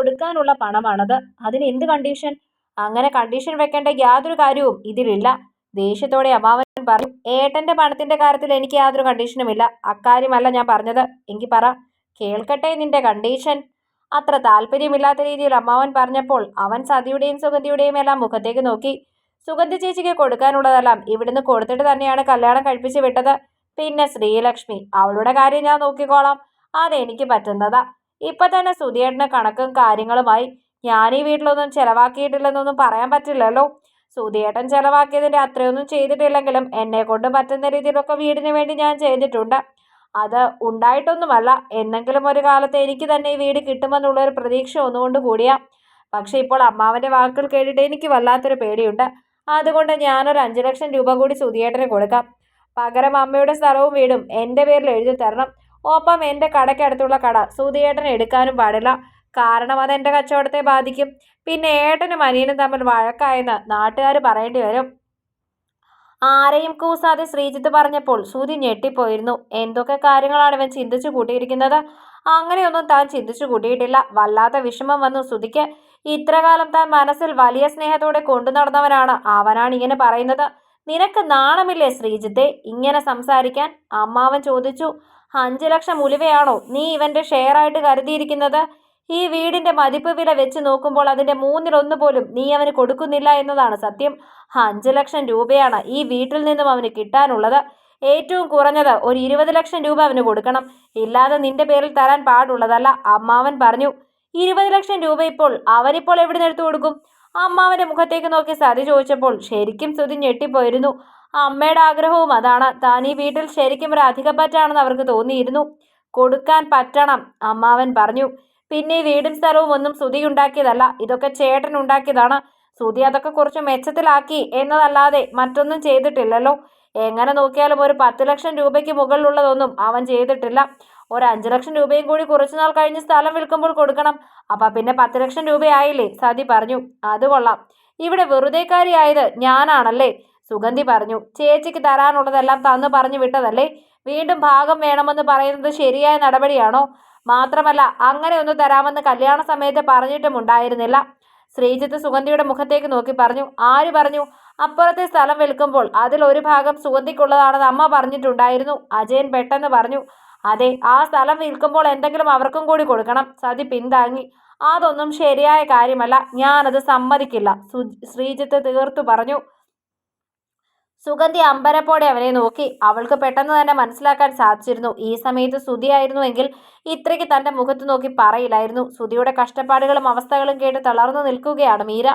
കൊടുക്കാനുള്ള പണമാണത്. അതിന് എന്ത് കണ്ടീഷൻ അങ്ങനെ കണ്ടീഷൻ വെക്കേണ്ട യാതൊരു കാര്യവും ഇതിലില്ല. ദേഷ്യത്തോടെ അമ്മാവൻ പറഞ്ഞു ഏട്ടന്റെ പണത്തിന്റെ കാര്യത്തിൽ എനിക്ക് യാതൊരു കണ്ടീഷനും കണ്ടീഷനുമില്ല അക്കാര്യമല്ല ഞാൻ പറഞ്ഞത്. എങ്കിൽ പറ. കേൾക്കട്ടെ നിന്റെ കണ്ടീഷൻ അത്ര താല്പര്യമില്ലാത്ത രീതിയിൽ അമ്മാവൻ പറഞ്ഞപ്പോൾ അവൻ സതിയുടെയും സുഗന്ധിയുടെയും എല്ലാം മുഖത്തേക്ക് നോക്കി. സുഗന്ധി ചേച്ചിക്ക് കൊടുക്കാനുള്ളതെല്ലാം ഇവിടുന്ന് കൊടുത്തിട്ട് തന്നെയാണ് കല്യാണം കഴിപ്പിച്ച് വിട്ടത്. പിന്നെ ശ്രീലക്ഷ്മി അവളുടെ കാര്യം ഞാൻ നോക്കിക്കോളാം. അതെനിക്ക് പറ്റുന്നതാ. ഇപ്പൊ തന്നെ സുധിയേട്ടന് കണക്കും കാര്യങ്ങളുമായി ഞാൻ ഈ വീട്ടിലൊന്നും ചെലവാക്കിയിട്ടില്ലെന്നൊന്നും പറയാൻ പറ്റില്ലല്ലോ. സുധിയേട്ടൻ ചെലവാക്കിയതിന്റെ അത്രയൊന്നും ചെയ്തിട്ടില്ലെങ്കിലും എന്നെ കൊണ്ട് പറ്റുന്ന രീതിയിലൊക്കെ വീടിന് വേണ്ടി ഞാൻ ചെയ്തിട്ടുണ്ട്. അത് ഉണ്ടായിട്ടൊന്നുമല്ല. എന്നെങ്കിലും ഒരു കാലത്ത് എനിക്ക് തന്നെ ഈ വീട് കിട്ടുമെന്നുള്ള ഒരു പ്രതീക്ഷ ഒന്നുകൊണ്ട് കൂടിയാ. പക്ഷെ ഇപ്പോൾ അമ്മാവന്റെ വാക്കുകൾ കേട്ടിട്ട് എനിക്ക് വല്ലാത്തൊരു പേടിയുണ്ട്. അതുകൊണ്ട് ഞാനൊരു അഞ്ചു ലക്ഷം രൂപ കൂടി സുധിയേട്ടന് കൊടുക്കാം. പകരം അമ്മയുടെ സ്ഥലവും വീടും എന്റെ പേരിൽ എഴുതി തരണം. ഒപ്പം എന്റെ കടയ്ക്കടുത്തുള്ള കട. സുധിയേട്ടൻ എടുക്കാനും പാടില്ല. കാരണം അത് എന്റെ കച്ചവടത്തെ ബാധിക്കും. പിന്നെ ഏട്ടനും അനിയനും തമ്മിൽ വഴക്കായെന്ന് നാട്ടുകാർ പറയേണ്ടി വരും. ആരെയും കൂസാതെ ശ്രീജിത്ത് പറഞ്ഞപ്പോൾ സുധി ഞെട്ടിപ്പോയിരുന്നു. എന്തൊക്കെ കാര്യങ്ങളാണ് ഇവൻ ചിന്തിച്ചു കൂട്ടിയിരിക്കുന്നത്? അങ്ങനെയൊന്നും താൻ ചിന്തിച്ചു കൂട്ടിയിട്ടില്ല. വല്ലാത്ത വിഷമം വന്നു സുധിക്ക് ഇത്രകാലം താൻ മനസ്സിൽ വലിയ സ്നേഹത്തോടെ കൊണ്ടു നടന്നവനാണ് അവനാണ് ഇങ്ങനെ പറയുന്നത്. നിനക്ക് നാണമില്ലേ ശ്രീജിത്തെ? ഇങ്ങനെ സംസാരിക്കാൻ? അമ്മാവൻ ചോദിച്ചു. അഞ്ചു ലക്ഷം ഉലുവയാണോ നീ ഇവന്റെ ഷെയറായിട്ട് കരുതിയിരിക്കുന്നത്? ഈ വീടിന്റെ മതിപ്പ് വില വെച്ച് നോക്കുമ്പോൾ അതിന്റെ മൂന്നിലൊന്ന് പോലും നീ അവന് കൊടുക്കുന്നില്ല എന്നതാണ് സത്യം. അഞ്ച് ലക്ഷം രൂപയാണ് ഈ വീട്ടിൽ നിന്നും അവന് കിട്ടാനുള്ളത്. ഏറ്റവും കുറഞ്ഞത് ഒരു ഇരുപത് ലക്ഷം രൂപ അവന് കൊടുക്കണം. ഇല്ലാതെ നിന്റെ പേരിൽ തരാൻ പാടുള്ളതല്ല അമ്മാവൻ പറഞ്ഞു. ഇരുപത് ലക്ഷം രൂപ ഇപ്പോൾ അവനിപ്പോൾ എവിടെ നിന്ന് എടുത്തു കൊടുക്കും? അമ്മാവന്റെ മുഖത്തേക്ക് നോക്കി സതി ചോദിച്ചപ്പോൾ ശരിക്കും സുതി ഞെട്ടിപ്പോയിരുന്നു. അമ്മയുടെ ആഗ്രഹവും അതാണ്. താൻ ഈ വീട്ടിൽ ശരിക്കും ഒരു അധികപ്പറ്റാണെന്ന് അവർക്ക് തോന്നിയിരുന്നു. കൊടുക്കാൻ പറ്റണം അമ്മാവൻ പറഞ്ഞു. പിന്നെ വീടും സ്ഥലവും ഒന്നും സുതി ഉണ്ടാക്കിയതല്ല ഇതൊക്കെ ചേട്ടൻ ഉണ്ടാക്കിയതാണ്. സുതി അതൊക്കെ കുറച്ച് മെച്ചത്തിലാക്കി എന്നതല്ലാതെ മറ്റൊന്നും ചെയ്തിട്ടില്ലല്ലോ. എങ്ങനെ നോക്കിയാലും ഒരു പത്ത് ലക്ഷം രൂപയ്ക്ക് മുകളിലുള്ളതൊന്നും അവൻ ചെയ്തിട്ടില്ല. ഒരു അഞ്ച് ലക്ഷം രൂപയും കൂടി കുറച്ചു നാൾ കഴിഞ്ഞ് സ്ഥലം വിൽക്കുമ്പോൾ കൊടുക്കണം. അപ്പൊ പിന്നെ പത്ത് ലക്ഷം രൂപയായില്ലേ? സതി പറഞ്ഞു. അത് കൊള്ളാം. ഇവിടെ വെറുതെക്കാരിയായത് ഞാനാണല്ലേ? സുഗന്ധി പറഞ്ഞു ചേച്ചിക്ക് തരാനുള്ളതെല്ലാം തന്നു പറഞ്ഞു വിട്ടതല്ലേ? വീണ്ടും ഭാഗം വേണമെന്ന് പറയുന്നത് ശരിയായ നടപടിയാണോ? മാത്രമല്ല അങ്ങനെ ഒന്ന് തരാമെന്ന് കല്യാണ സമയത്ത് പറഞ്ഞിട്ടും ഉണ്ടായിരുന്നില്ല. ശ്രീജിത്ത് സുഗന്ധിയുടെ മുഖത്തേക്ക് നോക്കി പറഞ്ഞു ആര് പറഞ്ഞു? അപ്പുറത്തെ സ്ഥലം വിൽക്കുമ്പോൾ അതിൽ ഒരു ഭാഗം സുഗന്ധിക്കുള്ളതാണെന്ന് അമ്മ പറഞ്ഞിട്ടുണ്ടായിരുന്നു. അജയൻ പെട്ടെന്ന് പറഞ്ഞു അതെ ആ സ്ഥലം വിൽക്കുമ്പോൾ എന്തെങ്കിലും അവർക്കും കൂടി കൊടുക്കണം. സതി പിന്താങ്ങി അതൊന്നും ശരിയായ കാര്യമല്ല ഞാനത് സമ്മതിക്കില്ല. ശ്രീജിത്ത് തീർത്തു പറഞ്ഞു സുഗന്ധി അമ്പരപ്പോടെ അവനെ നോക്കി. അവൾക്ക് പെട്ടെന്ന് തന്നെ മനസ്സിലാക്കാൻ സാധിച്ചിരുന്നു. ഈ സമയത്ത് സുതിയായിരുന്നുവെങ്കിൽ ഇത്രയ്ക്ക് തന്റെ മുഖത്ത് നോക്കി പറയില്ലായിരുന്നു. സുധിയുടെ കഷ്ടപ്പാടുകളും അവസ്ഥകളും കേട്ട് തളർന്നു നിൽക്കുകയാണ് മീര.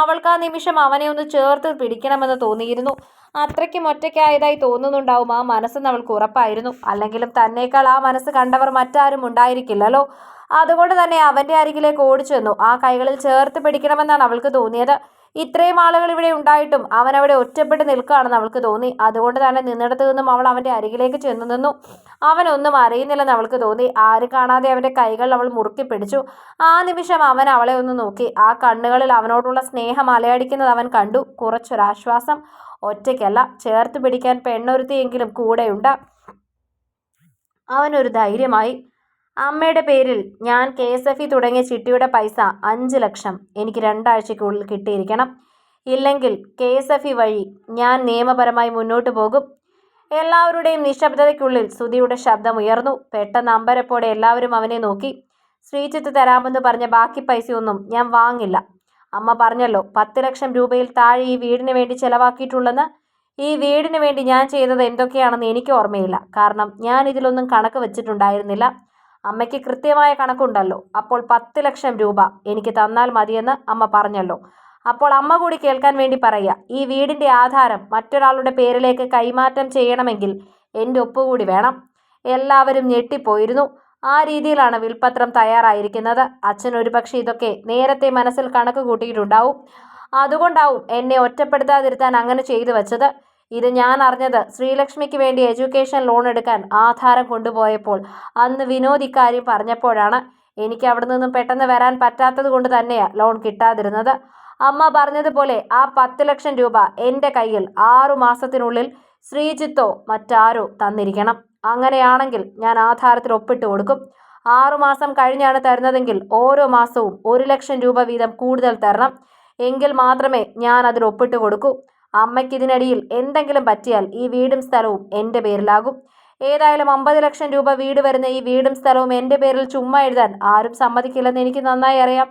അവൾക്ക് ആ നിമിഷം അവനെ ഒന്ന് ചേർത്ത് പിടിക്കണമെന്ന് തോന്നിയിരുന്നു. അത്രയ്ക്കും ഒറ്റയ്ക്കായതായി തോന്നുന്നുണ്ടാവും ആ മനസ്സെന്ന് അവൾക്ക് ഉറപ്പായിരുന്നു. അല്ലെങ്കിലും തന്നേക്കാൾ ആ മനസ്സ് കണ്ടവർ മറ്റാരും ഉണ്ടായിരിക്കില്ലല്ലോ. അതുകൊണ്ട് തന്നെ അവന്റെ അരികിലേക്ക് ഓടിച്ചു വന്നു ആ കൈകളിൽ ചേർത്ത് പിടിക്കണമെന്നാണ് അവൾക്ക് തോന്നിയത്. ഇത്രയും ആളുകൾ ഇവിടെ ഉണ്ടായിട്ടും അവൻ അവിടെ ഒറ്റപ്പെട്ട് നിൽക്കുകയാണെന്ന് അവൾക്ക് തോന്നി. അതുകൊണ്ട് തന്നെ നിന്നിടത്തു നിന്നും അവൾ അവന്റെ അരികിലേക്ക് ചെന്നു നിന്നു. അവനൊന്നും അറിയുന്നില്ലെന്ന് അവൾക്ക് തോന്നി. ആര് കാണാതെ അവന്റെ കൈകൾ അവൾ മുറുക്കി പിടിച്ചു. ആ നിമിഷം അവൻ അവളെ ഒന്ന് നോക്കി. ആ കണ്ണുകളിൽ അവനോടുള്ള സ്നേഹം അലയടിക്കുന്നത് അവൻ കണ്ടു. കുറച്ചൊരാശ്വാസം. ഒറ്റയ്ക്കല്ല. ചേർത്ത് പിടിക്കാൻ പെണ്ണൊരുത്തിയെങ്കിലും കൂടെയുണ്ട്. അവനൊരു ധൈര്യമായി. അമ്മയുടെ പേരിൽ ഞാൻ കെ എസ് എഫ് ഇ തുടങ്ങിയ ചിട്ടിയുടെ പൈസ അഞ്ച് ലക്ഷം എനിക്ക് രണ്ടാഴ്ചയ്ക്കുള്ളിൽ കിട്ടിയിരിക്കണം. ഇല്ലെങ്കിൽ കെ എസ് എഫ് ഇ വഴി ഞാൻ നിയമപരമായി മുന്നോട്ട് പോകും. എല്ലാവരുടെയും നിശബ്ദതയ്ക്കുള്ളിൽ സുധിയുടെ ശബ്ദം ഉയർന്നു. പെട്ടെന്ന് അമ്പരപ്പോടെ എല്ലാവരും അവനെ നോക്കി. ശ്രീജിത്ത് തരാമെന്ന് പറഞ്ഞ ബാക്കി പൈസയൊന്നും ഞാൻ വാങ്ങില്ല. അമ്മ പറഞ്ഞല്ലോ പത്ത് ലക്ഷം രൂപയിൽ താഴെ ഈ വീടിന് വേണ്ടി ചെലവാക്കിയിട്ടുള്ളെന്ന്. ഈ വീടിന് വേണ്ടി ഞാൻ ചെയ്തത് എന്തൊക്കെയാണെന്ന് എനിക്ക് ഓർമ്മയില്ല. കാരണം ഞാൻ ഇതിലൊന്നും കണക്ക് വെച്ചിട്ടുണ്ടായിരുന്നില്ല. അമ്മയ്ക്ക് കൃത്യമായ കണക്കുണ്ടല്ലോ. അപ്പോൾ പത്ത് ലക്ഷം രൂപ എനിക്ക് തന്നാൽ മതിയെന്ന് അമ്മ പറഞ്ഞല്ലോ. അപ്പോൾ അമ്മ കൂടി കേൾക്കാൻ വേണ്ടി പറയുക ഈ വീടിന്റെ ആധാരം മറ്റൊരാളുടെ പേരിലേക്ക് കൈമാറ്റം ചെയ്യണമെങ്കിൽ എന്റെ ഒപ്പുകൂടി വേണം. എല്ലാവരും ഞെട്ടിപ്പോയിരുന്നു. ആ രീതിയിലാണ് വിൽപത്രം തയ്യാറായിരിക്കുന്നത്. അച്ഛൻ ഒരുപക്ഷെ ഇതൊക്കെ നേരത്തെ മനസ്സിൽ കണക്ക് കൂട്ടിയിട്ടുണ്ടാവും. അതുകൊണ്ടാവും എന്നെ ഒറ്റപ്പെടുത്താതിരുത്താൻ അങ്ങനെ ചെയ്തു വെച്ചത്. ഇത് ഞാൻ അറിഞ്ഞത്. ശ്രീലക്ഷ്മിക്ക് വേണ്ടി എഡ്യൂക്കേഷൻ ലോൺ എടുക്കാൻ ആധാരം കൊണ്ടുപോയപ്പോൾ അന്ന് വിനോദ് ഇക്കാര്യം പറഞ്ഞപ്പോഴാണ് എനിക്ക് അവിടെ നിന്നും പെട്ടെന്ന് വരാൻ പറ്റാത്തത് കൊണ്ട് തന്നെയാണ് ലോൺ കിട്ടാതിരുന്നത്. അമ്മ പറഞ്ഞതുപോലെ ആ പത്ത് ലക്ഷം രൂപ എന്റെ കയ്യിൽ ആറു മാസത്തിനുള്ളിൽ ശ്രീജിത്തോ മറ്റാരോ തന്നിരിക്കണം. അങ്ങനെയാണെങ്കിൽ ഞാൻ ആധാരത്തിൽ ഒപ്പിട്ട് കൊടുക്കും. ആറുമാസം കഴിഞ്ഞാണ് തരുന്നതെങ്കിൽ ഓരോ മാസവും ഒരു ലക്ഷം രൂപ വീതം കൂടുതൽ തരണം. എങ്കിൽ മാത്രമേ ഞാൻ അതിൽ ഒപ്പിട്ട് കൊടുക്കൂ. അമ്മയ്ക്ക് ഇതിനിടയിൽ എന്തെങ്കിലും പറ്റിയാൽ ഈ വീടും സ്ഥലവും എന്റെ പേരിലാകും. ഏതായാലും അമ്പത് ലക്ഷം രൂപ വീട് വരുന്ന ഈ വീടും സ്ഥലവും എന്റെ പേരിൽ ചുമ്മാ എഴുതാൻ ആരും സമ്മതിക്കില്ലെന്ന് എനിക്ക് നന്നായി അറിയാം.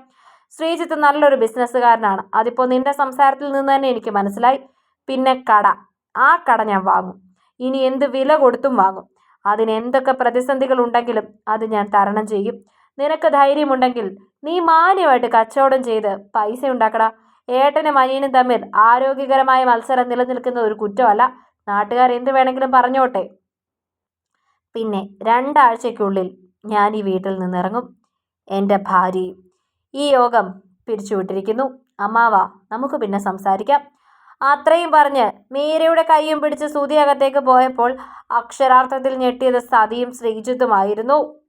ശ്രീജിത്ത് നല്ലൊരു ബിസിനസ്സുകാരനാണ്. അതിപ്പോൾ നിന്റെ സംസാരത്തിൽ നിന്ന് തന്നെ എനിക്ക് മനസ്സിലായി. പിന്നെ കട. ആ കട ഞാൻ വാങ്ങും. ഇനി എന്ത് വില കൊടുത്തും വാങ്ങും. അതിന് എന്തൊക്കെ പ്രതിസന്ധികൾ ഉണ്ടെങ്കിലും അത് ഞാൻ തരണം ചെയ്യും. നിനക്ക് ധൈര്യമുണ്ടെങ്കിൽ നീ മാന്യമായിട്ട് കച്ചവടം ചെയ്ത് പൈസ ഉണ്ടാക്കടാ. ഏട്ടനും അനിയനും തമ്മിൽ ആരോഗ്യകരമായ മത്സരം നിലനിൽക്കുന്ന ഒരു കുറ്റമല്ല. നാട്ടുകാർ എന്ത് വേണമെങ്കിലും പറഞ്ഞോട്ടെ. പിന്നെ രണ്ടാഴ്ചയ്ക്കുള്ളിൽ ഞാൻ ഈ വീട്ടിൽ നിന്നിറങ്ങും. എന്റെ ഭാര്യയും ഈ യോഗം പിരിച്ചുവിട്ടിരിക്കുന്നു. അമ്മാവ നമുക്ക് പിന്നെ സംസാരിക്കാം. അത്രയും പറഞ്ഞ് മീരയുടെ കൈയും പിടിച്ച് സുതി അകത്തേക്ക് പോയപ്പോൾ അക്ഷരാർത്ഥത്തിൽ ഞെട്ടിയത് സതിയും ശ്രീജിത്തുമായിരുന്നു.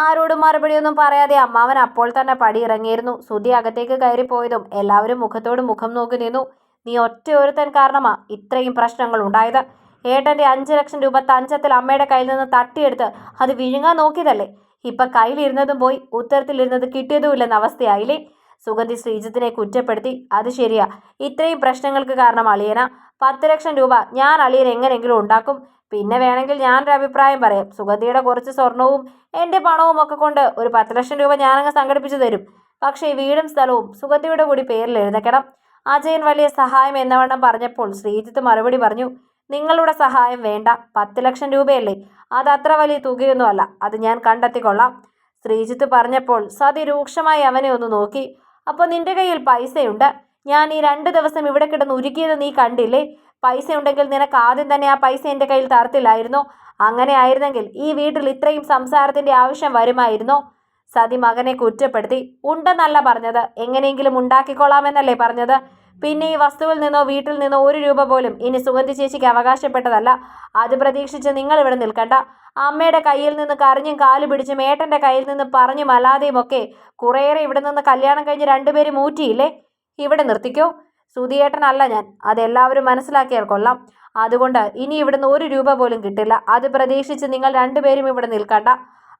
ആരോടും മറുപടിയൊന്നും പറയാതെ അമ്മാവൻ അപ്പോൾ തന്നെ പടി ഇറങ്ങിയിരുന്നു സുധി അകത്തേക്ക് കയറിപ്പോയതും എല്ലാവരും മുഖത്തോട് മുഖം നോക്കി നിന്നു. നീ ഒറ്റ ഒരുത്തൻ കാരണമാ ഇത്രയും പ്രശ്നങ്ങൾ ഉണ്ടായത്. ഏട്ടന്റെ അഞ്ച് ലക്ഷം രൂപ തഞ്ചത്തിൽ അമ്മയുടെ കയ്യിൽ നിന്ന് തട്ടിയെടുത്ത് അത് വിഴുങ്ങാൻ നോക്കിയതല്ലേ? ഇപ്പം കയ്യിലിരുന്നതും പോയി ഉത്തരത്തിലിരുന്നത് കിട്ടിയതുമില്ലെന്ന അവസ്ഥയായില്ലേ? സുഗന്ധി ശ്രീജിത്തിനെ കുറ്റപ്പെടുത്തി. അത് ശരിയാ. ഇത്രയും പ്രശ്നങ്ങൾക്ക് കാരണം അളിയന. പത്ത് ലക്ഷം രൂപ ഞാൻ അളിയൻ എങ്ങനെയെങ്കിലും ഉണ്ടാക്കും. പിന്നെ വേണമെങ്കിൽ ഞാനൊരു അഭിപ്രായം പറയാം. സുഗന്ധിയുടെ കുറച്ച് സ്വർണവും എന്റെ പണവും ഒക്കെ കൊണ്ട് ഒരു പത്ത് ലക്ഷം രൂപ ഞാനങ്ങ് സംഘടിപ്പിച്ചു തരും. പക്ഷേ വീടും സ്ഥലവും സുഗന്ധിയുടെ കൂടി പേരിൽ എഴുതക്കണം. അജയൻ വലിയ സഹായം എന്നവണ്ണം പറഞ്ഞപ്പോൾ ശ്രീജിത്ത് മറുപടി പറഞ്ഞു നിങ്ങളുടെ സഹായം വേണ്ട. പത്ത് ലക്ഷം രൂപയല്ലേ. അത് അത്ര വലിയ തുകയൊന്നുമല്ല അത് ഞാൻ കണ്ടെത്തിക്കൊള്ളാം. ശ്രീജിത്ത് പറഞ്ഞപ്പോൾ സതി രൂക്ഷമായി അവനെ ഒന്ന് നോക്കി. അപ്പോൾ നിന്റെ കയ്യിൽ പൈസയുണ്ട്? ഞാൻ ഈ രണ്ട് ദിവസം ഇവിടെ കിടന്ന് ഉരുക്കിയത് നീ കണ്ടില്ലേ? പൈസ ഉണ്ടെങ്കിൽ നിനക്ക് ആദ്യം തന്നെ ആ പൈസ എന്റെ കയ്യിൽ തരത്തില്ലായിരുന്നോ. അങ്ങനെ ആയിരുന്നെങ്കിൽ ഈ വീട്ടിൽ ഇത്രയും സംസാരത്തിന്റെ ആവശ്യം വരുമായിരുന്നോ. സതി മകനെ കുറ്റപ്പെടുത്തി. ഉണ്ടെന്നല്ല പറഞ്ഞത്. എങ്ങനെയെങ്കിലും ഉണ്ടാക്കിക്കൊള്ളാമെന്നല്ലേ പറഞ്ഞത്. പിന്നെ ഈ വസ്തുവിൽ നിന്നോ വീട്ടിൽ നിന്നോ ഒരു രൂപ പോലും ഇനി സുഗന്ധി ചേച്ചിക്ക് അവകാശപ്പെട്ടതല്ല. അത് പ്രതീക്ഷിച്ച് നിങ്ങൾ ഇവിടെ നിൽക്കണ്ട. അമ്മയുടെ കയ്യിൽ നിന്ന് കറിഞ്ഞും കാൽ പിടിച്ചും ഏട്ടന്റെ കയ്യിൽ നിന്ന് പറഞ്ഞും അല്ലാതെയും ഒക്കെ കുറേയേറെ ഇവിടെ നിന്ന് കല്യാണം കഴിഞ്ഞ് രണ്ടുപേരും മൂറ്റിയില്ലേ ഇവിടെ നിർത്തിക്കോ. സുധിയേട്ടനല്ല ഞാൻ. അതെല്ലാവരും മനസ്സിലാക്കിയാൽ കൊള്ളാം. അതുകൊണ്ട് ഇനി ഇവിടുന്ന് ഒരു രൂപ പോലും കിട്ടില്ല. അത് പ്രതീക്ഷിച്ച് നിങ്ങൾ രണ്ടുപേരും ഇവിടെ നിൽക്കണ്ട.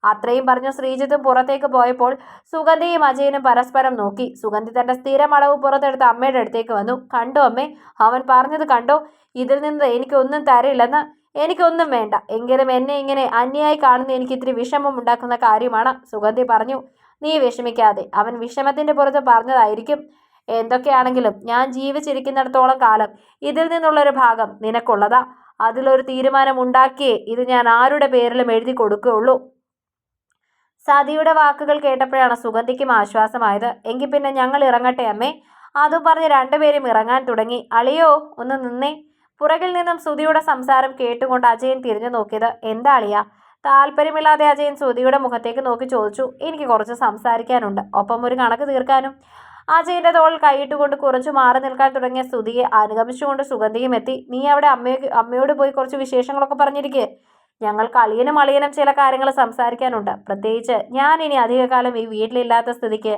അത്രയും പറഞ്ഞ ശ്രീജിത്തും പുറത്തേക്ക് പോയപ്പോൾ സുഗന്ധിയും അജയനും പരസ്പരം നോക്കി. സുഗന്ധി തന്റെ സ്ഥിരം അളവ് പുറത്തെടുത്ത് അമ്മയുടെ അടുത്തേക്ക് വന്നു. കണ്ടോ അമ്മേ അവൻ പറഞ്ഞത് കണ്ടോ? ഇതിൽ നിന്ന് എനിക്കൊന്നും തരില്ലെന്ന് എനിക്കൊന്നും വേണ്ട. എങ്കിലും എന്നെ ഇങ്ങനെ അന്യായി കാണുന്ന എനിക്ക് ഇത്തിരി വിഷമം ഉണ്ടാക്കുന്ന കാര്യമാണ് സുഗന്ധി പറഞ്ഞു. നീ വിഷമിക്കാതെ. അവൻ വിഷമത്തിന്റെ പുറത്ത് പറഞ്ഞതായിരിക്കും. എന്തൊക്കെയാണെങ്കിലും ഞാൻ ജീവിച്ചിരിക്കുന്നിടത്തോളം കാലം ഇതിൽ നിന്നുള്ളൊരു ഭാഗം നിനക്കുള്ളതാ. അതിലൊരു തീരുമാനം ഉണ്ടാക്കിയേ ഇത് ഞാൻ ആരുടെ പേരിലും എഴുതി കൊടുക്കുകയുള്ളൂ. സതിയുടെ വാക്കുകൾ കേട്ടപ്പോഴാണ് സുഗന്ധിക്കും ആശ്വാസമായത്. എങ്കിൽ പിന്നെ ഞങ്ങൾ ഇറങ്ങട്ടെ അമ്മേ? അതും പറഞ്ഞ് രണ്ടുപേരും ഇറങ്ങാൻ തുടങ്ങി. അളിയോ ഒന്ന് നിന്നേ. പുറകിൽ നിന്നും സുധിയുടെ സംസാരം കേട്ടുകൊണ്ട് അജയൻ തിരിഞ്ഞു നോക്കിയത് എന്താ അളിയ? താല്പര്യമില്ലാതെ അജയൻ സുധിയുടെ മുഖത്തേക്ക് നോക്കി ചോദിച്ചു. എനിക്ക് കുറച്ച് സംസാരിക്കാനുണ്ട്. ഒപ്പം ഒരു കണക്ക് തീർക്കാനും. അജയന്റെ തോൾ കൈയിട്ടുകൊണ്ട് കുറച്ചു മാറി നിൽക്കാൻ തുടങ്ങിയ സ്തുതിയെ അനുഗമിച്ചുകൊണ്ട് സുഗന്ധിയും എത്തി. നീ അവിടെ അമ്മയ്ക്ക് അമ്മയോട് പോയി കുറച്ച് വിശേഷങ്ങളൊക്കെ പറഞ്ഞിരിക്കേ. ഞങ്ങൾ അളിയനും അളിയനും ചില കാര്യങ്ങൾ സംസാരിക്കാനുണ്ട്. പ്രത്യേകിച്ച് ഞാൻ ഇനി അധികകാലം ഈ വീട്ടിലില്ലാത്ത സ്ഥിതിക്ക്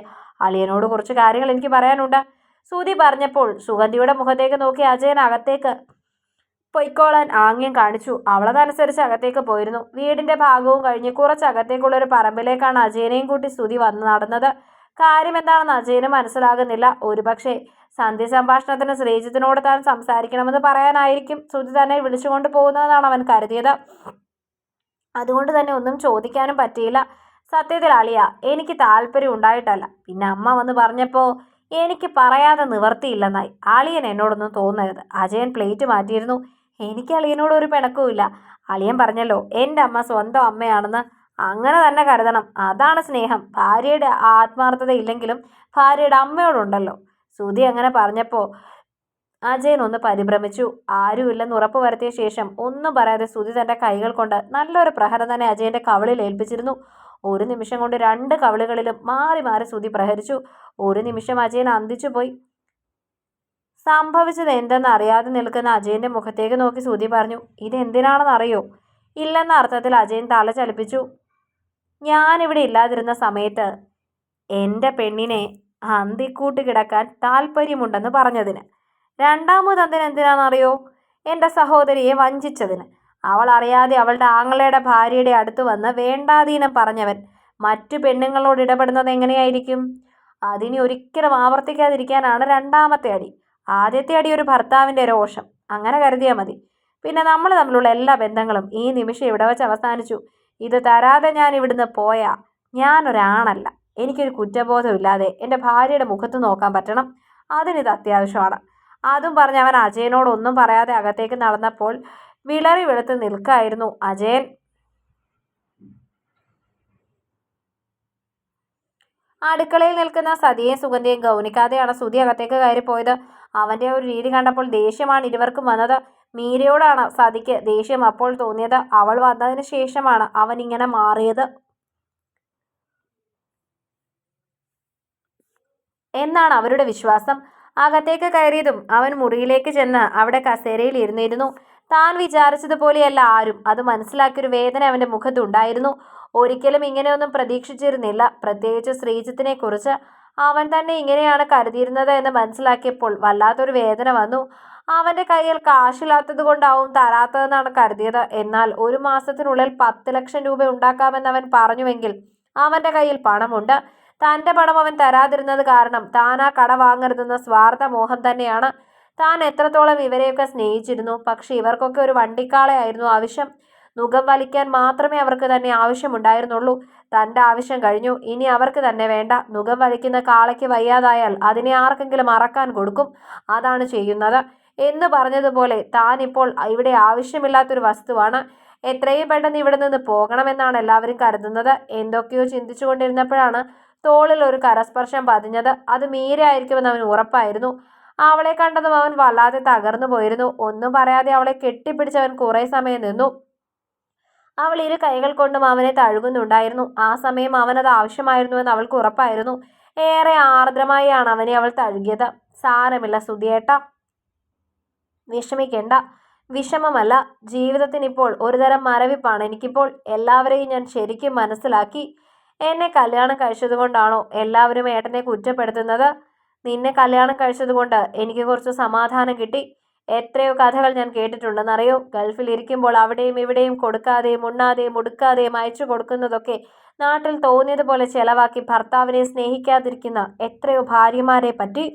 അളിയനോട് കുറച്ച് കാര്യങ്ങൾ എനിക്ക് പറയാനുണ്ട് സൂതി പറഞ്ഞപ്പോൾ സുഗന്ധിയുടെ മുഖത്തേക്ക് നോക്കി അജയൻ അകത്തേക്ക് പൊയ്ക്കോളാൻ ആംഗ്യം കാണിച്ചു. അവളതനുസരിച്ച് അകത്തേക്ക് പോയിരുന്നു. വീടിന്റെ ഭാഗവും കഴിഞ്ഞ് കുറച്ച് അകത്തേക്കുള്ള ഒരു പറമ്പിലേക്കാണ് അജയനെയും കൂട്ടി സ്തുതി വന്ന് നടന്നത്. കാര്യം എന്താണെന്ന് അജയന് മനസ്സിലാകുന്നില്ല. ഒരുപക്ഷെ സന്ധ്യ സംഭാഷണത്തിന് ശ്രീജിത്തിനോട് താൻ സംസാരിക്കണമെന്ന് പറയാനായിരിക്കും ശ്രുതി തന്നെ വിളിച്ചുകൊണ്ട് പോകുന്നതെന്നാണ് അവൻ കരുതിയത്. അതുകൊണ്ട് തന്നെ ഒന്നും ചോദിക്കാനും പറ്റിയില്ല. സത്യത്തിൽ അളിയ എനിക്ക് താല്പര്യം ഉണ്ടായിട്ടല്ല. പിന്നെ അമ്മ വന്ന് പറഞ്ഞപ്പോൾ എനിക്ക് പറയാതെ നിവർത്തിയില്ലെന്നായി. അളിയൻ എന്നോടൊന്നും തോന്നരുത്. അജയൻ പ്ലേറ്റ് മാറ്റിയിരുന്നു. എനിക്ക് അളിയനോട് ഒരു പിണക്കവുമില്ല. അളിയൻ പറഞ്ഞല്ലോ എന്റെ അമ്മ സ്വന്തം അമ്മയാണെന്ന് അങ്ങനെ തന്നെ കരുതണം. അതാണ് സ്നേഹം. ഭാര്യയുടെ ആത്മാർത്ഥത ഇല്ലെങ്കിലും ഭാര്യയുടെ അമ്മയോടുണ്ടല്ലോ. സുധി അങ്ങനെ പറഞ്ഞപ്പോൾ അജയൻ ഒന്ന് പരിഭ്രമിച്ചു. ആരുമില്ലെന്ന് ഉറപ്പ് വരുത്തിയ ശേഷം ഒന്നും പറയാതെ സുധി തന്റെ കൈകൾ കൊണ്ട് നല്ലൊരു പ്രഹരം തന്നെ അജയന്റെ കവളിൽ ഏൽപ്പിച്ചിരുന്നു. ഒരു നിമിഷം കൊണ്ട് രണ്ട് കവളുകളിലും മാറി മാറി സുധി പ്രഹരിച്ചു. ഒരു നിമിഷം അജയൻ അന്തിച്ചു പോയി. സംഭവിച്ചത് എന്തെന്ന് അറിയാതെ നിൽക്കുന്ന അജയന്റെ മുഖത്തേക്ക് നോക്കി സുധി പറഞ്ഞു ഇതെന്തിനാണെന്ന് അറിയോ ഇല്ലെന്ന അർത്ഥത്തിൽ അജയൻ തല ചലിപ്പിച്ചു. ഞാനിവിടെ ഇല്ലാതിരുന്ന സമയത്ത് എന്റെ പെണ്ണിനെ അന്തിക്കൂട്ട് കിടക്കാൻ താല്പര്യമുണ്ടെന്ന് പറഞ്ഞതിന്. രണ്ടാമത് അതിന് എന്തിനാണെന്നറിയോ? എന്റെ സഹോദരിയെ വഞ്ചിച്ചതിന്. അവൾ അറിയാതെ അവളുടെ ആങ്ങളയുടെ ഭാര്യയുടെ അടുത്ത് വന്ന് വേണ്ടാധീനം പറഞ്ഞവൻ മറ്റു പെണ്ണുങ്ങളോട് ഇടപെടുന്നത് എങ്ങനെയായിരിക്കും? അതിനി ഒരിക്കലും ആവർത്തിക്കാതിരിക്കാനാണ് രണ്ടാമത്തെ അടി. ആദ്യത്തെ അടി ഒരു ഭർത്താവിന്റെ രോഷം. അങ്ങനെ കരുതിയാൽ മതി. പിന്നെ നമ്മൾ തമ്മിലുള്ള എല്ലാ ബന്ധങ്ങളും ഈ നിമിഷം ഇവിടെ വെച്ച് അവസാനിച്ചു. ഇത് തരാതെ ഞാൻ ഇവിടുന്ന് പോയാ? ഞാനൊരാണല്ല. എനിക്കൊരു കുറ്റബോധമില്ലാതെ എന്റെ ഭാര്യയുടെ മുഖത്ത് നോക്കാൻ പറ്റണം. അതിനിത് അത്യാവശ്യമാണ്. അതും പറഞ്ഞ് അവൻ അജയനോടൊന്നും പറയാതെ അകത്തേക്ക് നടന്നപ്പോൾ വിളറി വെളുത്ത് നിൽക്കായിരുന്നു അജയൻ. അടുക്കളയിൽ നിൽക്കുന്ന സതിയെയും സുഗന്ധിയും ഗൗനിക്കാതെയാണ് സുതി അകത്തേക്ക് കയറിപ്പോയത്. അവന്റെ ഒരു രീതി കണ്ടപ്പോൾ ദേഷ്യമാണ് ഇരുവർക്കും വന്നത്. മീരയോടാണ് സതിക്ക് ദേഷ്യം അപ്പോൾ തോന്നിയത്. അവൾ വന്നതിന് ശേഷമാണ് അവൻ ഇങ്ങനെ മാറിയത്. എന്നാണ് അവരുടെ വിശ്വാസം. അകത്തേക്ക് കയറിയതും അവൻ മുറിയിലേക്ക് ചെന്ന് അവിടെ കസേരയിൽ ഇരുന്നിരുന്നു. താൻ വിചാരിച്ചതുപോലെയല്ല ആരും. അത് മനസ്സിലാക്കിയൊരു വേദന അവന്റെ മുഖത്തുണ്ടായിരുന്നു. ഒരിക്കലും ഇങ്ങനെയൊന്നും പ്രതീക്ഷിച്ചിരുന്നില്ല. പ്രത്യേകിച്ച് ശ്രീജിത്തിനെ കുറിച്ച് അവൻ തന്നെ ഇങ്ങനെയാണ് കരുതിയിരുന്നത് എന്ന് മനസ്സിലാക്കിയപ്പോൾ വല്ലാത്തൊരു വേദന വന്നു. അവന്റെ കയ്യിൽ കാശില്ലാത്തത് കൊണ്ടാവും തരാത്തതെന്നാണ് കരുതിയത്. എന്നാൽ ഒരു മാസത്തിനുള്ളിൽ പത്ത് ലക്ഷം രൂപ ഉണ്ടാക്കാമെന്ന് അവൻ പറഞ്ഞുവെങ്കിൽ അവന്റെ കയ്യിൽ പണമുണ്ട്. തന്റെ പണം അവൻ തരാതിരുന്നത് കാരണം താൻ ആ കട വാങ്ങരുതെന്ന സ്വാർത്ഥ മോഹം തന്നെയാണ്. താൻ എത്രത്തോളം ഇവരെയൊക്കെ സ്നേഹിച്ചിരുന്നു. പക്ഷെ ഇവർക്കൊക്കെ ഒരു വണ്ടിക്കാളയായിരുന്നു ആവശ്യം. മുഖം വലിക്കാൻ മാത്രമേ അവർക്ക് തന്നെ ആവശ്യമുണ്ടായിരുന്നുള്ളൂ. തന്റെ ആവശ്യം കഴിഞ്ഞു. ഇനി അവർക്ക് തന്നെ വേണ്ട. മുഖം വലിക്കുന്ന കാളയ്ക്ക് വയ്യാതായാൽ അതിനെ ആർക്കെങ്കിലും അറക്കാൻ കൊടുക്കും. അതാണ് ചെയ്യുന്നത്. എന്ന് പറഞ്ഞതുപോലെ താൻ ഇപ്പോൾ ഇവിടെ ആവശ്യമില്ലാത്തൊരു വസ്തുവാണ്. എത്രയും പെട്ടെന്ന് ഇവിടെ നിന്ന് പോകണമെന്നാണ് എല്ലാവരും കരുതുന്നത്. എന്തൊക്കെയോ ചിന്തിച്ചു കൊണ്ടിരുന്നപ്പോഴാണ് തോളിൽ ഒരു കരസ്പർശം പതിഞ്ഞത്. അത് മീരയായിരിക്കുമെന്ന് അവൻ ഉറപ്പായിരുന്നു. അവളെ കണ്ടതും അവൻ വല്ലാതെ തകർന്നു പോയിരുന്നു. ഒന്നും പറയാതെ അവളെ കെട്ടിപ്പിടിച്ചവൻ കുറേ സമയം നിന്നു. അവൾ ഇരു കൈകൾ കൊണ്ടും അവനെ തഴുകുന്നുണ്ടായിരുന്നു. ആ സമയം അവനത് ആവശ്യമായിരുന്നുവെന്ന് അവൾക്ക് ഉറപ്പായിരുന്നു. ഏറെ ആർദ്രമായാണ് അവനെ അവൾ തഴുകിയത്. സാരമില്ല സുധിയേട്ട. വിഷമിക്കേണ്ട. വിഷമമല്ല ജീവിതത്തിനിപ്പോൾ ഒരുതരം മരവിപ്പാണ്. എനിക്കിപ്പോൾ എല്ലാവരെയും ഞാൻ ശരിക്കും മനസ്സിലാക്കി. എന്നെ കല്യാണം കഴിച്ചതുകൊണ്ടാണോ എല്ലാവരും ഏട്ടനെ കുറ്റപ്പെടുത്തുന്നത്? നിന്നെ കല്യാണം കഴിച്ചതുകൊണ്ട് എനിക്ക് കുറച്ച് സമാധാനം കിട്ടി. എത്രയോ കഥകൾ ഞാൻ കേട്ടിട്ടുണ്ടെന്നറിയോ? ഗൾഫിൽ ഇരിക്കുമ്പോൾ അവിടെയും ഇവിടെയും കൊടുക്കാതെയും ഉണ്ണാതെയും ഉടുക്കാതെയും അയച്ചു കൊടുക്കുന്നതൊക്കെ നാട്ടിൽ തോന്നിയതുപോലെ ചെലവാക്കി ഭർത്താവിനെ സ്നേഹിക്കാതിരിക്കുന്ന എത്രയോ ഭാര്യമാരെ പറ്റി.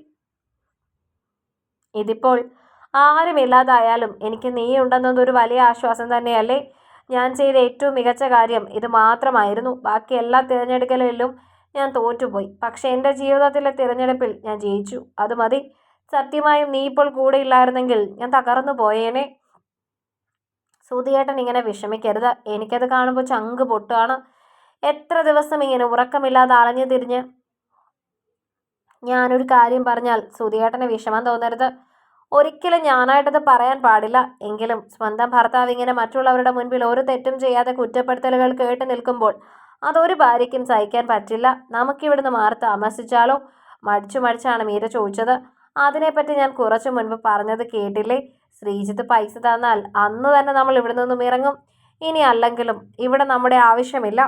ഇതിപ്പോൾ ആരുമില്ലാതായാലും എനിക്ക് നീ ഉണ്ടെന്നതൊരു വലിയ ആശ്വാസം തന്നെയല്ലേ? ഞാൻ ചെയ്ത ഏറ്റവും മികച്ച കാര്യം ഇത് മാത്രമായിരുന്നു. ബാക്കി എല്ലാ തിരഞ്ഞെടുക്കലിലും ഞാൻ തോറ്റുപോയി. പക്ഷെ എന്റെ ജീവിതത്തിലെ തിരഞ്ഞെടുപ്പിൽ ഞാൻ ജയിച്ചു. അത് മതി. സത്യമായും നീ ഇപ്പോൾ കൂടെ ഇല്ലായിരുന്നെങ്കിൽ ഞാൻ തകർന്നു പോയേനെ. സുധിയേട്ടൻ ഇങ്ങനെ വിഷമിക്കരുത്. എനിക്കത് കാണുമ്പോൾ ചങ്ക് പൊട്ടുകയാണ്. എത്ര ദിവസം ഇങ്ങനെ ഉറക്കമില്ലാതെ അളഞ്ഞു തിരിഞ്ഞ് ഞാനൊരു കാര്യം പറഞ്ഞാൽ സുധിയേട്ടന് വിഷമം തോന്നരുത്. ഒരിക്കലും ഞാനായിട്ടത് പറയാൻ പാടില്ല. എങ്കിലും സ്വന്തം ഭർത്താവ് ഇങ്ങനെ മറ്റുള്ളവരുടെ മുൻപിൽ ഒരു തെറ്റും ചെയ്യാതെ കുറ്റപ്പെടുത്തലുകൾ കേട്ട് നിൽക്കുമ്പോൾ അതൊരു ഭാര്യയ്ക്കും സഹിക്കാൻ പറ്റില്ല. നമുക്കിവിടുന്ന് മാറി താമസിച്ചാലോ? മടിച്ചു മടിച്ചാണ് മീര ചോദിച്ചത്. അതിനെപ്പറ്റി ഞാൻ കുറച്ചു മുൻപ് പറഞ്ഞത് കേട്ടില്ലേ? ശ്രീജിത്ത് പൈസ തന്നാൽ അന്ന് തന്നെ നമ്മൾ ഇവിടെ നിന്നും ഇറങ്ങും. ഇനി അല്ലെങ്കിലും ഇവിടെ നമ്മുടെ ആവശ്യമില്ല.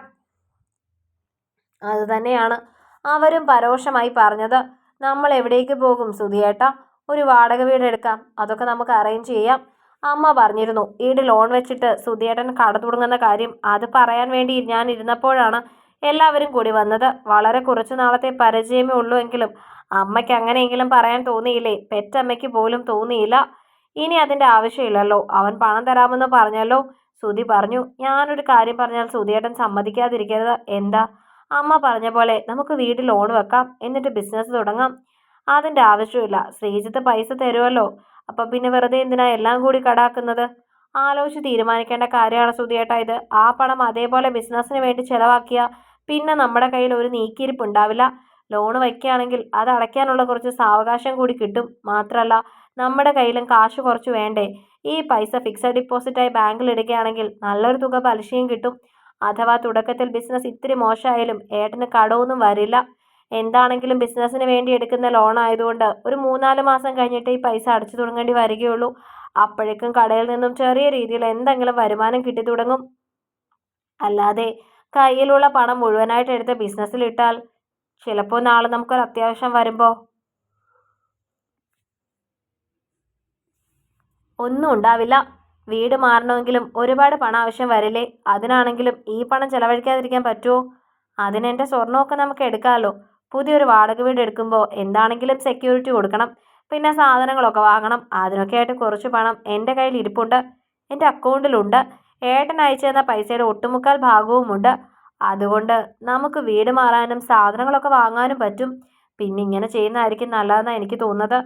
അതുതന്നെയാണ് അവരും പരോക്ഷമായി പറഞ്ഞത്. നമ്മൾ എവിടേക്ക് പോകും സുധിയേട്ട? ഒരു വാടക വീട് എടുക്കാം. അതൊക്കെ നമുക്ക് അറേഞ്ച് ചെയ്യാം. അമ്മ പറഞ്ഞിരുന്നു ഈട് ലോൺ വെച്ചിട്ട് സുധിയേട്ടൻ കട തുടങ്ങുന്ന കാര്യം അത് പറയാൻ വേണ്ടി ഞാൻ ഇരുന്നപ്പോഴാണ് എല്ലാവരും കൂടി വന്നത്. വളരെ കുറച്ച് നാളത്തെ പരിചയമേ ഉള്ളൂ എങ്കിലും അമ്മയ്ക്ക് അങ്ങനെയെങ്കിലും പറയാൻ തോന്നിയില്ലേ? പെറ്റമ്മയ്ക്ക് പോലും തോന്നിയില്ല. ഇനി അതിന്റെ ആവശ്യമില്ലല്ലോ. അവൻ പണം തരാമെന്ന് പറഞ്ഞല്ലോ. സുധി പറഞ്ഞു ഞാനൊരു കാര്യം പറഞ്ഞാൽ സുധിയേട്ടൻ സമ്മതിക്കാതിരിക്കരുത്. എന്താ? അമ്മ പറഞ്ഞ പോലെ നമുക്ക് വീട് ലോൺ വെക്കാം. എന്നിട്ട് ബിസിനസ് തുടങ്ങാം. അതിന്റെ ആവശ്യമില്ല. ശ്രീജിത്ത് പൈസ തരുമല്ലോ അപ്പം പിന്നെ വെറുതെ എന്തിനാ എല്ലാം കൂടി കടാക്കുന്നത്? ആലോചിച്ച് തീരുമാനിക്കേണ്ട കാര്യമാണ് സുധിയേട്ടാ ഇത്. ആ പണം അതേപോലെ ബിസിനസ്സിന് വേണ്ടി ചിലവാക്കിയ പിന്നെ നമ്മുടെ കയ്യിൽ ഒരു നീക്കിയിരിപ്പ് ഉണ്ടാവില്ല. ലോൺ വയ്ക്കുകയാണെങ്കിൽ അത് അടയ്ക്കാനുള്ള കുറച്ച് സാവകാശം കൂടി കിട്ടും. മാത്രമല്ല നമ്മുടെ കയ്യിലും കാശ് കുറച്ച് വേണ്ടേ? ഈ പൈസ ഫിക്സഡ് ഡിപ്പോസിറ്റായി ബാങ്കിൽ ഇടുകയാണെങ്കിൽ നല്ലൊരു തുക പലിശയും കിട്ടും. അഥവാ തുടക്കത്തിൽ ബിസിനസ് ഇത്തിരി മോശമായാലും ഏട്ടന് കടമൊന്നും വരില്ല. എന്താണെങ്കിലും ബിസിനസ്സിന് വേണ്ടി എടുക്കുന്ന ലോൺ ആയതുകൊണ്ട് ഒരു മൂന്നാൽ മാസം കഴിഞ്ഞിട്ട് ഈ പൈസ അടച്ചു തുടങ്ങേണ്ടി വരികയുള്ളൂ. അപ്പോഴേക്കും കടയിൽ നിന്നും ചെറിയ രീതിയിൽ എന്തെങ്കിലും വരുമാനം കിട്ടി തുടങ്ങും. അല്ലാതെ കയ്യിലുള്ള പണം മുഴുവനായിട്ട് എടുത്ത് ബിസിനസ്സിലിട്ടാൽ ചിലപ്പോൾ നാളെ നമുക്കൊരു അത്യാവശ്യം വരുമ്പോൾ ഒന്നും ഉണ്ടാവില്ല. വീട് മാറണമെങ്കിലും ഒരുപാട് പണം ആവശ്യം വരില്ലേ? അതിനാണെങ്കിലും ഈ പണം ചെലവഴിക്കാതിരിക്കാൻ പറ്റുമോ അതിനെന്റെ സ്വർണമൊക്കെ നമുക്ക് എടുക്കാമല്ലോ പുതിയൊരു വാടക വീട് എടുക്കുമ്പോൾ എന്താണെങ്കിലും സെക്യൂരിറ്റി കൊടുക്കണം. പിന്നെ സാധനങ്ങളൊക്കെ വാങ്ങണം. അതിനൊക്കെ ആയിട്ട് കുറച്ച് പണം എന്റെ കയ്യിൽ ഇരിപ്പുണ്ട്. എന്റെ അക്കൗണ്ടിലുണ്ട്. ഏട്ടൻ അയച്ചു തന്ന പൈസയുടെ ഒട്ടുമുക്കാൽ ഭാഗവുമുണ്ട്. അതുകൊണ്ട് നമുക്ക് വീട് മാറാനും സാധനങ്ങളൊക്കെ വാങ്ങാനും പറ്റും. പിന്നെ ഇങ്ങനെ ചെയ്യുന്നതായിരിക്കും നല്ലതെന്നാണ് എനിക്ക് തോന്നുന്നത്.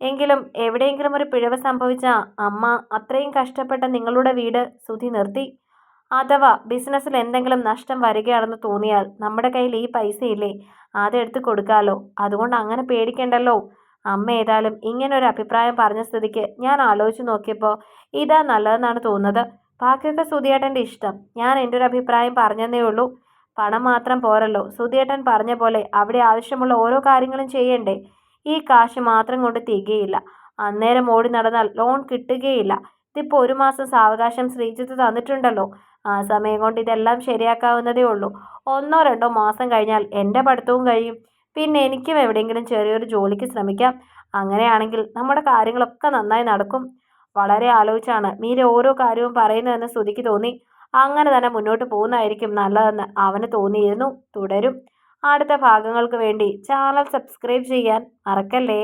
എങ്കിലും എവിടെയെങ്കിലും ഒരു പിഴവ് സംഭവിച്ച അമ്മ അത്രയും കഷ്ടപ്പെട്ട നിങ്ങളുടെ വീട് സുധി നിർത്തി. അഥവാ ബിസിനസ്സിൽ എന്തെങ്കിലും നഷ്ടം വരികയാണെന്ന് തോന്നിയാൽ നമ്മുടെ കയ്യിൽ ഈ പൈസയില്ലേ? അതെടുത്ത് കൊടുക്കാമല്ലോ അതുകൊണ്ട് അങ്ങനെ പേടിക്കണ്ടല്ലോ? അമ്മ ഏതായാലും ഇങ്ങനെ ഒരു അഭിപ്രായം പറഞ്ഞ സ്ഥിതിക്ക് ഞാൻ ആലോചിച്ച് നോക്കിയപ്പോൾ ഇതാ നല്ലതെന്നാണ് തോന്നുന്നത്. ബാക്കിയൊക്കെ സുധിയേട്ടന്റെ ഇഷ്ടം. ഞാൻ എന്റെ ഒരു അഭിപ്രായം പറഞ്ഞതേ ഉള്ളൂ. പണം മാത്രം പോരല്ലോ. സുധിയേട്ടൻ പറഞ്ഞ പോലെ അവിടെ ആവശ്യമുള്ള ഓരോ കാര്യങ്ങളും ചെയ്യണ്ടേ? ഈ കാശ് മാത്രം കൊണ്ട് തികയില്ല. അന്നേരം ഓടി നടന്നാൽ ലോൺ കിട്ടുകയില്ല. ഇതിപ്പോൾ ഒരു മാസം സാവകാശം ശ്രീജിത്ത് തന്നിട്ടുണ്ടല്ലോ. ആ സമയം കൊണ്ട് ഇതെല്ലാം ശരിയാക്കാവുന്നതേ ഉള്ളൂ. ഒന്നോ രണ്ടോ മാസം കഴിഞ്ഞാൽ എന്റെ പഠിത്തവും കഴിയും. പിന്നെ എനിക്കും എവിടെയെങ്കിലും ചെറിയൊരു ജോലിക്ക് ശ്രമിക്കാം. അങ്ങനെയാണെങ്കിൽ നമ്മുടെ കാര്യങ്ങളൊക്കെ നന്നായി നടക്കും. വളരെ ആലോചിച്ചാണ് മീര ഓരോ കാര്യവും പറയുന്നതെന്ന് ശ്രുതിക്ക് തോന്നി. അങ്ങനെ തന്നെ മുന്നോട്ട് പോകുന്നതായിരിക്കും നല്ലതെന്ന് അവന് തോന്നിയിരുന്നു. തുടരും. അടുത്ത ഭാഗങ്ങൾക്ക് വേണ്ടി ചാനൽ സബ്സ്ക്രൈബ് ചെയ്യാൻ മറക്കല്ലേ?